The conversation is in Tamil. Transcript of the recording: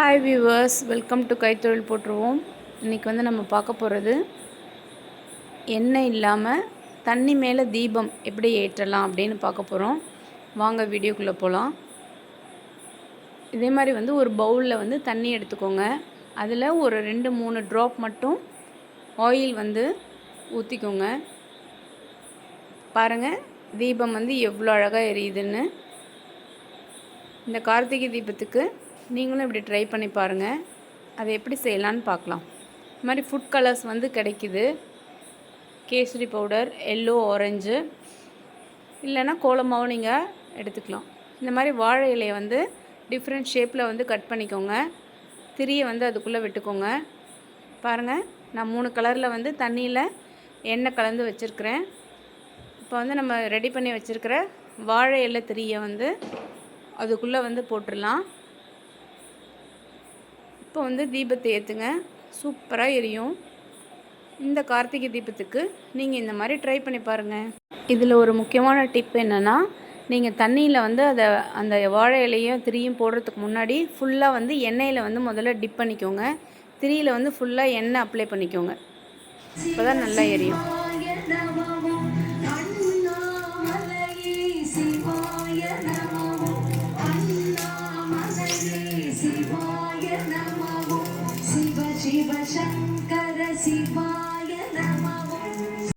ஹாய் வியூவர்ஸ் வெல்கம் டு கைத்தொழில் போட்டுருவோம் இன்றைக்கி வந்து நம்ம பார்க்க போகிறது எண்ணெய் இல்லாமல் தண்ணி மேலே தீபம் எப்படி ஏற்றலாம் அப்படின்னு பார்க்க போகிறோம் வாங்க வீடியோக்குள்ளே போகலாம் இதே மாதிரி வந்து ஒரு பவுலில் வந்து தண்ணி எடுத்துக்கோங்க. அதில் ஒரு ரெண்டு மூணு ட்ராப் மட்டும் ஆயில் வந்து ஊற்றிக்கோங்க பாருங்கள் தீபம் வந்து எவ்வளோ அழகாக எரியுதுன்னு. இந்த கார்த்திகை தீபத்துக்கு நீங்களும் இப்படி ட்ரை பண்ணி பாருங்கள் அதை எப்படி செய்யலான்னு பார்க்கலாம். இது மாதிரி ஃபுட் கலர்ஸ் வந்து கிடைக்கிது. கேசரி பவுடர் எல்லோ ஆரஞ்சு இல்லைன்னா கோலமாவும் நீங்கள் எடுத்துக்கலாம். இந்த மாதிரி வாழை இலையை வந்து டிஃப்ரெண்ட் ஷேப்பில் வந்து கட் பண்ணிக்கோங்க. திரியை வந்து அதுக்குள்ளே விட்டுக்கோங்க. பாருங்கள் நான் மூணு கலரில் வந்து தண்ணியில் எண்ணெய் கலந்து வச்சுருக்கிறேன். இப்போ வந்து நம்ம ரெடி பண்ணி வச்சுருக்கிற வாழை இலை திரியை வந்து அதுக்குள்ளே வந்து போட்டுடலாம். இப்போ வந்து தீபத்தை ஏற்றுங்க சூப்பராக எரியும். இந்த கார்த்திகை தீபத்துக்கு நீங்கள் இந்த மாதிரி ட்ரை பண்ணி பாருங்கள் இதில் ஒரு முக்கியமான டிப் என்னென்னா நீங்கள் தண்ணியில் வந்து அதை அந்த வாழை இலையும் திரியும் போடுறதுக்கு முன்னாடி ஃபுல்லாக வந்து எண்ணெயில் வந்து முதல்ல டிப் பண்ணிக்கோங்க. திரியில் வந்து ஃபுல்லாக எண்ணெய் அப்ளை பண்ணிக்கோங்க. அப்போ தான் நல்லா எரியும். शिव शङ्कर शिवा